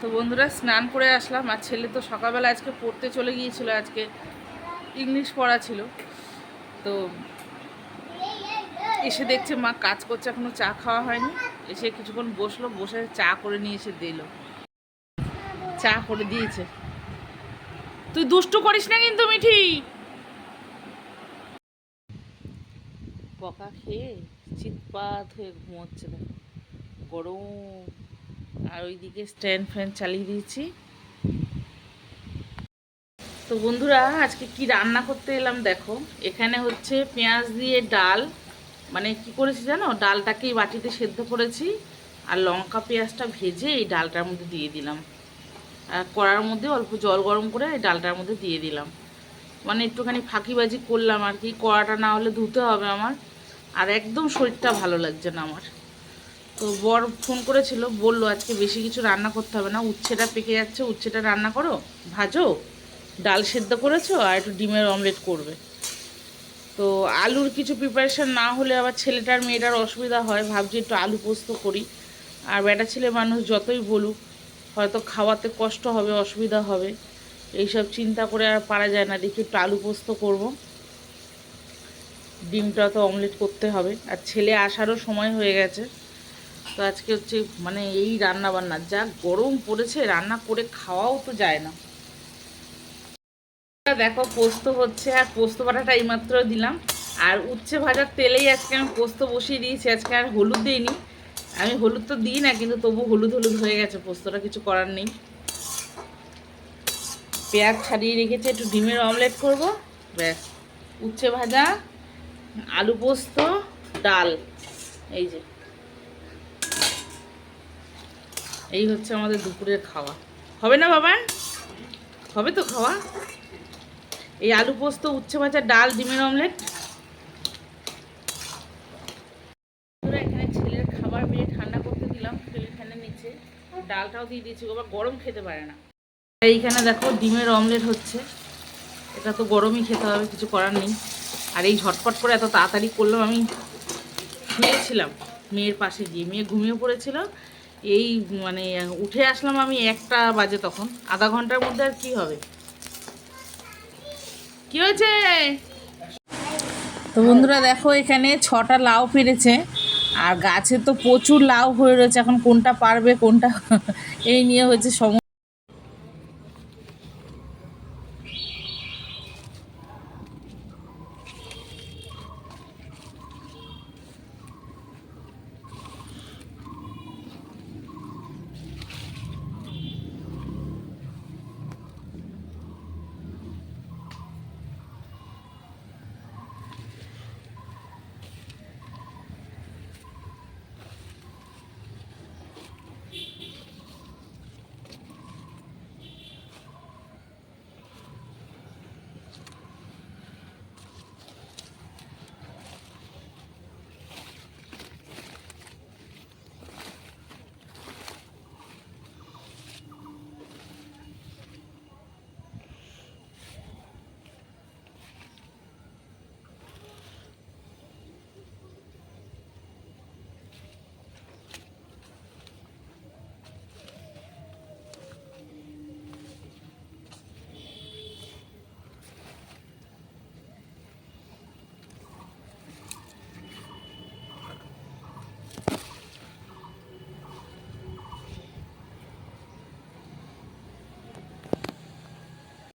তো বন্ধুরা স্নান করে আসলাম, আর ছেলে তো সকালবেলা আজকে পড়তে চলে গিয়েছিল, আজকে ইংলিশ পড়া ছিল। তো এসে দেখছে মা কাজ করছে, এখনও চা খাওয়া হয়নি। এসে কিছুক্ষণ বসল, বসে চা করে নিয়ে এসে দিল। চা করে দিয়েছে। তুই দুষ্টু করিস না কিন্তু মিঠি! পকা খেয়ে চিৎপাত হয়ে ঘুমোচ্ছে, দেখো। গরম। আর ওইদিকে স্ট্যান্ড ফ্যান চালিয়ে দিয়েছি। তো বন্ধুরা, আজকে কি রান্না করতে এলাম দেখো। এখানে হচ্ছে পেঁয়াজ দিয়ে ডাল। মানে কি করেছি জানো? ডালটাকেই বাটিতে সেদ্ধ করেছি। আর লঙ্কা পেঁয়াজটা ভেজে এই ডালটার মধ্যে দিয়ে দিলাম। আর কড়ার মধ্যে অল্প জল গরম করে এই ডালটার মধ্যে দিয়ে দিলাম। মানে একটুখানি ফাঁকিবাজি করলাম আর কি। কড়াটা না হলে ধুতে হবে আমার। আর একদম শরীরটা ভালো লাগছে না আমার। তো বর ফোন করেছিল, বলল, আজকে বেশি কিছু রান্না করতে হবে না, উচ্ছেটা পেকে যাচ্ছে, উচ্ছেটা রান্না করো, ভাজো, ডাল সেদ্ধ করেছ আর একটু ডিমের অমলেট করবে। তো আলুর কিছু প্রিপারেশান না হলে আবার ছেলেটার মেয়েটার অসুবিধা হয়, ভাবছি একটু আলু পোস্ত করি। আর বেটা ছেলে মানুষ যতই বলুক, হয়তো খাওয়াতে কষ্ট হবে, অসুবিধা হবে, এইসব চিন্তা করে আর পারা যায় না, দেখি একটু আলু পোস্ত করব। ডিমটা তো অমলেট করতে হবে। আর ছেলে আসারও সময় হয়ে গেছে। তো আজকে হচ্ছে মানে এই রান্না বান্না যা গরম পড়েছে, রান্না করে খাওয়াও তো যায় না। দেখো, পোস্ত হচ্ছে, আর পোস্ত বাটাটা এইমাত্র দিলাম। আর উচ্ছে ভাজার তেলেই আজকে আমি পোস্ত বসিয়ে দিয়েছি, আজকে আর হলুদ দিইনি। আমি হলুদ তো দিই না, কিন্তু তবু হলুদ হলুদ হয়ে গেছে, পোস্তটা কিছু করার নেই। পেঁয়াজ ছাড়িয়ে রেখেছি, একটু ডিমের অমলেট করব। ব্যাস, উচ্ছে ভাজা, আলু পোস্ত, ডাল, এই যে। এই হচ্ছে আমাদের দুপুরের খাওয়া। হবে না, বাবা? হবে তো খাওয়া? এই আলু পোস্ত, উচ্ছে ভাজা, ডাল, ডিমের অমলেট। এখানে ছেলের খাবার ঠান্ডা করতে দিলাম। ডালটাও দিয়ে দিয়েছি আবার গরম খেতে পারে না। এইখানে দেখো, ডিমের অমলেট হচ্ছে। এটা তো গরমই খেতে হবে, কিছু করার নেই। আর এই করে এত তাড়াতাড়ি আমি মেয়ের পাশে গিয়ে। মেয়ে ঘুমিয়ে পড়েছিল। এই মানে উঠে আসলাম আমি একটা বাজে তখন। আধা ঘণ্টার মধ্যে আর কি হবে? কি হয়েছে? তো বন্ধুরা দেখো, এখানে ছটা লাউ পেরেছে, আর গাছে তো প্রচুর লাউ হয়ে রয়েছে। এখন কোনটা পারবে, কোনটা? এই নিয়ে হয়েছে সম